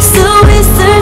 수 있을